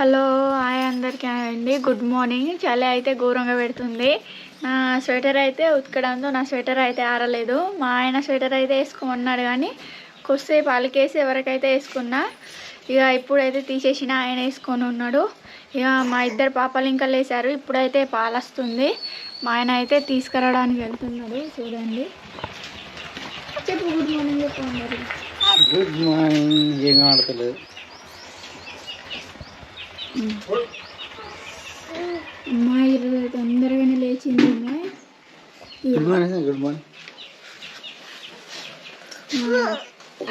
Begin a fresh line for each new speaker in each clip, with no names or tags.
Hello hi అందరికీ అండి. Good morning. చలి అయితే ఘోరంగా పెడుతుంది. నా స్వెటర్ అయితే ఉతకడంతో నా స్వెటర్ అయితే ఆరలేదు. మా ఆయన స్వెటర్ అయితే వేసుకోమన్నాడు కానీ కొద్దిసేపు అలికేసి ఎవరికైతే వేసుకున్నా ఇక ఇప్పుడైతే తీసేసిన ఆయన వేసుకొని ఉన్నాడు. ఇక మా ఇద్దరు పాపలు ఇంకా లేసారు ఇప్పుడైతే పాలస్తుంది మా ఆయన అయితే తీసుకురావడానికి వెళ్తున్నాడు. చూడండి. చెప్పు గుడ్ మార్నింగ్ చెప్పు
గుడ్ మార్నింగ్. ఏం ఆడతలేదు?
అమ్మాయి ఈరోజు తొందరగానే లేచింది అమ్మాయి
గుడ్ మార్నింగ్ గుడ్ మార్నింగ్
మా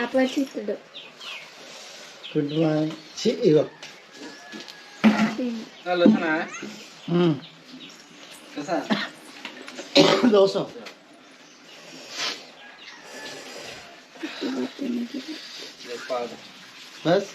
అపరిచితుడు.
గుడ్ మార్నింగ్ ఇగో. దోశ బస్.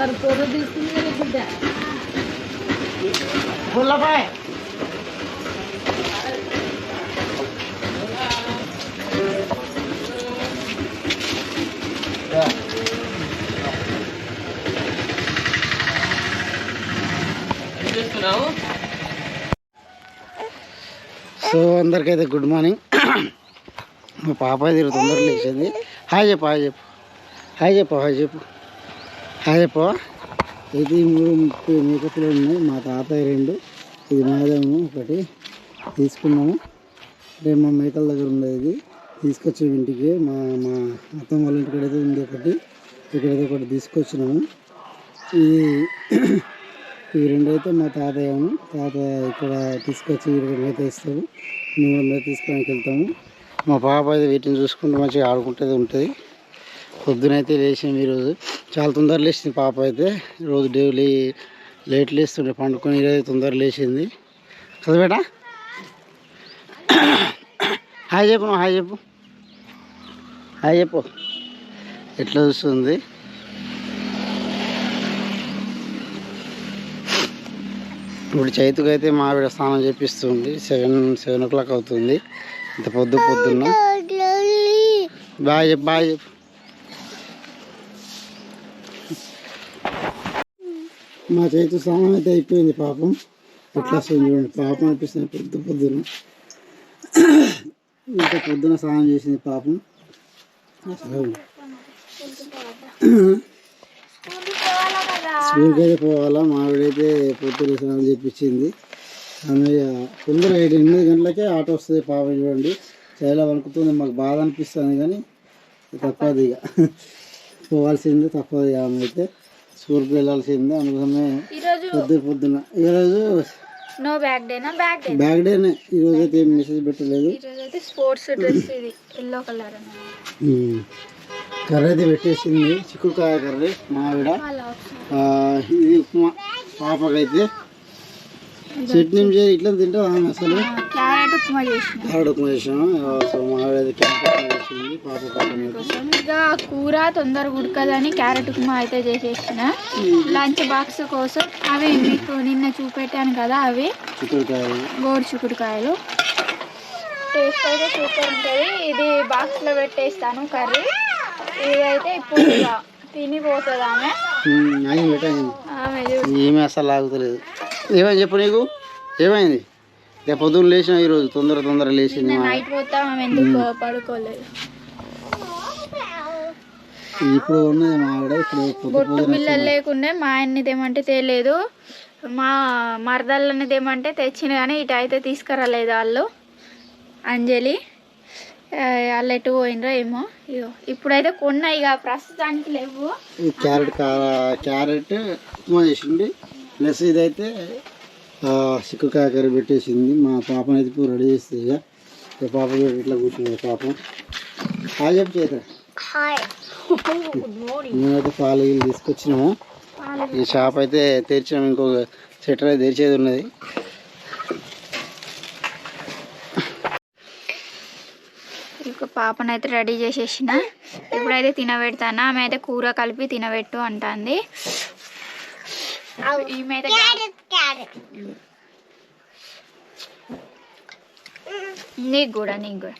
అందరు ఫోటో తీసుకుని బిడ్డ
పుల్లపాయ్ సో అందరికైతే గుడ్ మార్నింగ్. మా పాప తిరుగుతుంది తొందరగా లేచింది. హాయ్ చెప్పు హాయ్ చెప్పు. హాయ్ చెప్పు హాయ్ చెప్పు. హాయ్ అప్ప. ఇది మూడు ముప్పై మేకపులు ఉన్నాయి. మా తాతయ్య రెండు ఇది మాదేమో ఒకటి. తీసుకున్నాము. అంటే మా మేకల దగ్గర ఉండేది. ఇది తీసుకొచ్చే ఇంటికి. మా మా అత్తమ్మ వాళ్ళ ఇంటికి అయితే ఉంది ఒకటి. ఇక్కడైతే ఒకటి తీసుకొచ్చినాము. ఇది ఇవి రెండు అయితే మా తాతయ్యను. తాత ఇక్కడ తీసుకొచ్చి ఇక్కడ మేత ఇస్తాము మేము మేత తీసుకోవడానికి వెళ్తాము. మా పాప అయితే వీటిని చూసుకుంటూ మంచిగా ఆడుకుంటుంది ఉంటుంది. పొద్దునైతే లేచింది ఈరోజు. చాలా తొందర లేచింది పాప అయితే. రోజు డైలీ లేట్ లేస్తుండే పండుకొని ఈరోజు తొందర లేచింది. కదా బేట? హాయ్ చెప్పు నువ్వు హాయ్ చెప్పు. హాయ్ చెప్పు. ఎట్లా చూస్తుంది? ఇప్పుడు చైతుకు అయితే మా ఆవిడ స్నానం చేపిస్తుంది. సెవెన్ సెవెన్ ఓ క్లాక్ అవుతుంది. ఇంత పొద్దు పొద్దున్న. బాయ్ చెప్పు బాయ్ చెప్పు. మా చేతి స్నానం అయితే అయిపోయింది పాపం. ఎట్లా వస్తుంది చూడండి. పాపం అనిపిస్తుంది పొద్దు పొద్దున ఇంత పొద్దున స్నానం చేసింది పాపం. అసలు స్కూల్కి అయితే పోవాలా. మా ఆవిడైతే పొద్దున స్నానం చేపించింది. ఆమె తొందరగా ఐదు ఎనిమిది గంటలకే ఆటో వస్తుంది పాపం చూడండి. చాలా వణుకుతుంది. మాకు బాధ అనిపిస్తుంది కానీ తప్పదు ఇక. పోవాల్సిందే తప్పదు ఇక ఆమె అయితే. స్కూల్కి వెళ్ళాల్సిందే అందుకనే పొద్దు పొద్దున ఈరోజు
నో బ్యాక్ డేనా బ్యాక్ డే
బ్యాగ్ డేనే ఈరోజు అయితే ఏం మెసేజ్ పెట్టలేదు.
ఈరోజు అయితే స్పోర్ట్స్ డ్రెస్ ఇది ఎల్లో కలర్
ఉమ్. కర్రీ అయితే పెట్టేసింది చిక్కుడుకాయ కర్రీ మా ఆవిడ.
అలా
ఆ, ఇది ఉప్మా. పాపకైతే చట్నీ చేసి ఇట్లా అసలు?
క్యారెట్ ఉప్మా చేసిన.
క్యారెట్ ఉప్మా సో క్యారెట్ చేసింది పాప
ఇక కూర తొందరగా ఉడకదని క్యారెట్ ఉప్మా అయితే చేసేసిన. లంచ్ బాక్స్ కోసం అవి మీకు నిన్న చూపెట్టాను కదా అవి. గోరు చిక్కుడుకాయలు. టేస్ట్ అయితే సూపర్ ఉంటుంది. ఇది బాక్స్లో పెట్టేస్తాను కర్రీ. ఇది అయితే ఇప్పుడు తినిపోతుంది ఆమె. ఆమె
అసలు లాగుతలేదు ఏమైంది చెప్పు నీకు? ఏమైంది? రేపు పొద్దున్న లేచిన ఈరోజు తొందర తొందర లేచింది ఇప్పుడు ఉన్నది మా ఆవిడ ఇప్పుడు
బొట్టు బిల్లలు లేకుండా మా ఆయన్ని తేమంటే తేలేదు. మా మరదళ్ళని తేమంటే తెచ్చిన కానీ ఇటు అయితే తీసుకురాలేదు వాళ్ళు. అంజలి వాళ్ళు ఎటు పోయినరో ఏమో. ఇగో ఇప్పుడైతే కొన్నా ఇక ప్రస్తుతానికి లేవు.
క్యారెట్ క్యారెట్ చేసింది. ప్లస్ ఇదైతే ఆ, చిక్కుడుకాయ కర్రీ పెట్టేసింది. మా పాపని అయితే ఇప్పుడు రెడీ చేస్తుంది ఇక. ఇక పాప ఇట్లా కూర్చున్నది పాపం. హాయ్ చెప్పు చేత మేమైతే పాలు గీలు తీసుకొచ్చినాము. ఈ షాప్ అయితే తెరిచినాము ఇంకొక సెటర్ అయితే తెరిచేది ఉన్నది.
ఇక పాపను అయితే రెడీ చేసేసిన. ఇప్పుడైతే తినబెడతాను? ఆమె అయితే కూర కలిపి తినబెట్టు అంటుంది. ఈమె అయితే నీకు కూడా నీకు కూడా.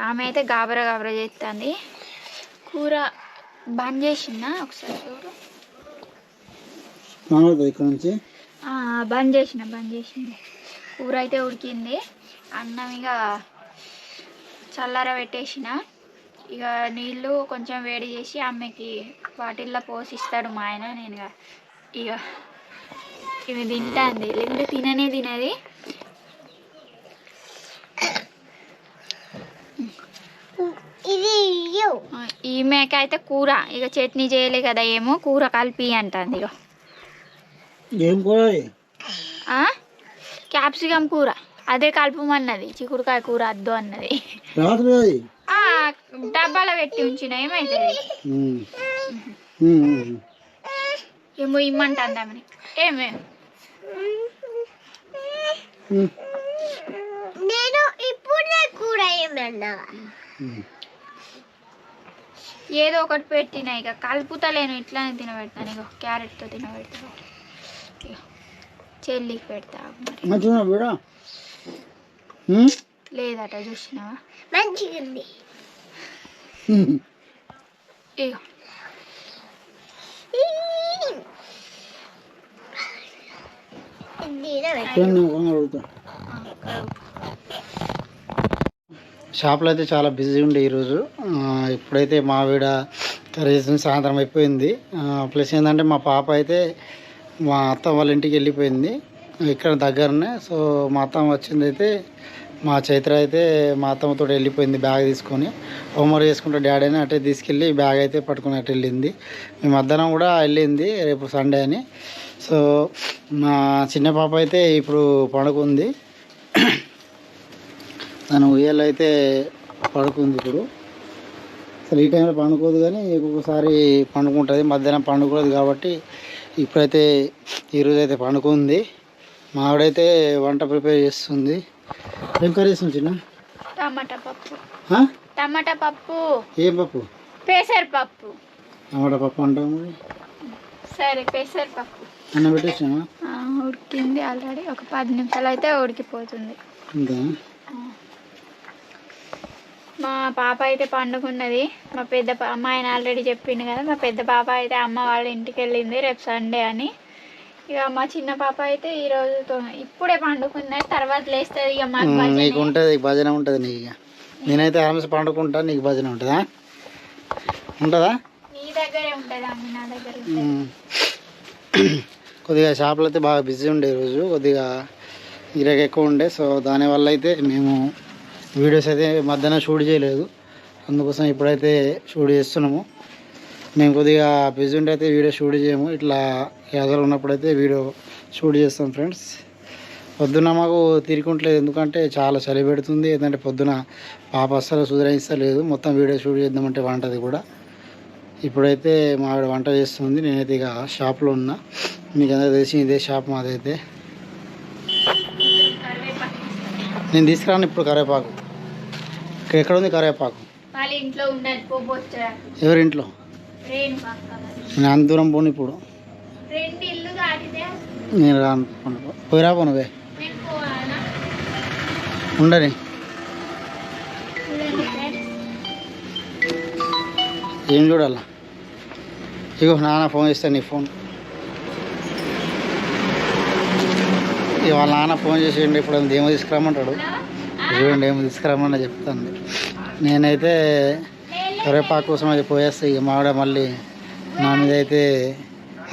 ఆమె అయితే గాబరా గాబరా చేస్తుంది కూర బంద్ చేసిన ఒకసారి చూడు.
ఇక్కడ నుంచి?
ఆ, బంద్ చేసిన బంద్ చేసింది. కూర అయితే ఉడికింది. అన్నం ఇక చల్లార పెట్టేసిన. ఇక నీళ్ళు కొంచెం వేడి చేసి అమ్మకి వాటిల్లో పోసిస్తాడు మా ఆయన. నేను ఇక ఇక ఇవి తింటాంది లేకుంటే తిననే తినది. ఆ, ఈమెకి అయితే కూర. ఇక చట్నీ చేయలే కదా ఏమో కూర కలిపి అంటుంది ఇక
ఏం
ఆ? క్యాప్సికమ్ కూర. అదే కలుపుమన్నది. చిక్కుడుకాయ కూర వద్దు అన్నది. డబ్బాలో పెట్టి ఉంచిన.
ఉమ్.
ఏమో ఇమ్మంటుంది ఆమెని ఏమే. నేను ఇప్పుడే కూర ఏమన్నా. ఏదో ఒకటి పెట్టిన ఇక కలుపుతలేను ఇట్లానే తినబెడతాను ఇక క్యారెట్తో తినబెడతాను చెల్లికి పెడతా
మంచిగా.
లేదట చూసినావా
మంచిగుంది
ఉమ్.
ఇక
చూడండి, నేను కొంగ అడుగుతా షాప్లో అయితే చాలా బిజీ ఉండే ఈరోజు. ఇప్పుడైతే మా ఆవిడ సాయంత్రం అయిపోయింది. ప్లస్ ఏంటంటే మా పాప అయితే మా అత్త వాళ్ళ ఇంటికి వెళ్ళిపోయింది. ఇక్కడ దగ్గరనే. సో మా అత్తమ్మ వచ్చింది అయితే మా చైత్ర అయితే మా అత్తమ్మతో వెళ్ళిపోయింది బ్యాగ్ తీసుకొని. హోంవర్క్ చేసుకుంటే డాడీ అని అటే తీసుకెళ్ళి బ్యాగ్ అయితే పట్టుకుని అటు వెళ్ళింది. మేము మధ్యాహ్నం కూడా వెళ్ళింది రేపు సండే అని. సో మా చిన్న పాప అయితే ఇప్పుడు పడుకుంది. తను ఉయ్యాలు అయితే పడుకుంది ఇప్పుడు. అసలు ఈ టైంలో పండుకోదు కానీ ఒక్కొక్కసారి పండుకుంటుంది. మధ్యాహ్నం పండుకోలేదు కాబట్టి ఇప్పుడైతే ఈరోజు అయితే పండుకుంది. మా ఆవిడైతే వంట ప్రిపేర్ చేస్తుంది. ఏం కర్రీ చేస్తుంది చిన్న?
టమాటా పప్పు? టమాటా పప్పు.
ఏం పప్పు?
పెసర పప్పు
టమాటా పప్పు అంటాము
సరే పెసర పప్పు
అన్న
ఉడికింది ఆల్రెడీ. ఒక పది నిమిషాలు అయితే ఉడికిపోతుంది. మా పాప అయితే పండుకున్నది. మా పెద్ద మా ఆయన ఆల్రెడీ చెప్పిండు కదా మా పెద్ద పాప అయితే అమ్మ వాళ్ళ ఇంటికి వెళ్ళింది రేపు సండే అని. ఇక మా చిన్న పాప అయితే ఈ రోజు ఇప్పుడే పండుకున్నది తర్వాత లేస్తుంది ఇక మాకు
నీకు. ఉంటుంది భజన ఉంటుంది నీకు ఇక. నేనైతే ఆమె పండుకుంటా నీకు భజన ఉంటుందా? ఉంటుందా?
నీ దగ్గరే ఉంటుంది అమ్మ నా దగ్గర.
కొద్దిగా షాపులు అయితే బాగా బిజీ ఉండే ఈరోజు కొద్దిగా ఇరగ ఎక్కువ ఉండే. సో దానివల్ల అయితే మేము వీడియోస్ అయితే మధ్యాహ్నం షూట్ చేయలేదు. అందుకోసం ఇప్పుడైతే షూట్ చేస్తున్నాము. మేము కొద్దిగా బిజీ ఉంటే అయితే వీడియో షూట్ చేయము. ఇట్లా యాదలు ఉన్నప్పుడైతే వీడియో షూట్ చేస్తాం ఫ్రెండ్స్. పొద్దున్న మాకు తీరుకుంటలేదు ఎందుకంటే చాలా చలి పెడుతుంది. ఏంటంటే పొద్దున పాప అస్సలు సుధరాయిస్తలేదు మొత్తం వీడియో షూట్ చేద్దామంటే వంటది కూడా. ఇప్పుడైతే మా ఆవిడ వంట చేస్తుంది. నేనైతే ఇక షాప్లో ఉన్నా. మీకు అందరూ తెలిసి ఇదే షాప్ మాదైతే. నేను తీసుకురాను ఇప్పుడు కరివేపాకు. ఇక్కడ ఎక్కడ ఉంది
పోబొచ్చా
ఎవరింట్లో నేను అంత దూరం పోను ఇప్పుడు. నేను రాను. పోయిరా పోనువే ఉండని. ఏం చూడాలా? ఇగో నాన్న ఫోన్ చేస్తాను నీ ఫోన్. వాళ్ళ నాన్న ఫోన్ చేసేయండి ఇప్పుడు ఏమో తీసుకురామంటాడు చూడండి ఏమో తీసుకురామని చెప్తాను నేనైతే కరివేపాకు కోసం అది పోయేస్తే ఇక మావిడ మళ్ళీ నా మీద అయితే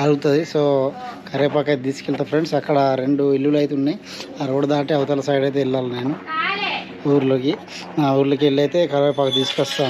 అరుగుతుంది సో కరివేపాకు అయితే తీసుకెళ్తా ఫ్రెండ్స్. అక్కడ రెండు ఇల్లులు అయితే ఉన్నాయి. ఆ రోడ్డు దాటి అవతల సైడ్ అయితే వెళ్ళాలి నేను ఊర్లోకి. ఆ ఊర్లోకి వెళ్ళి అయితే కరివేపాకు తీసుకొస్తాను.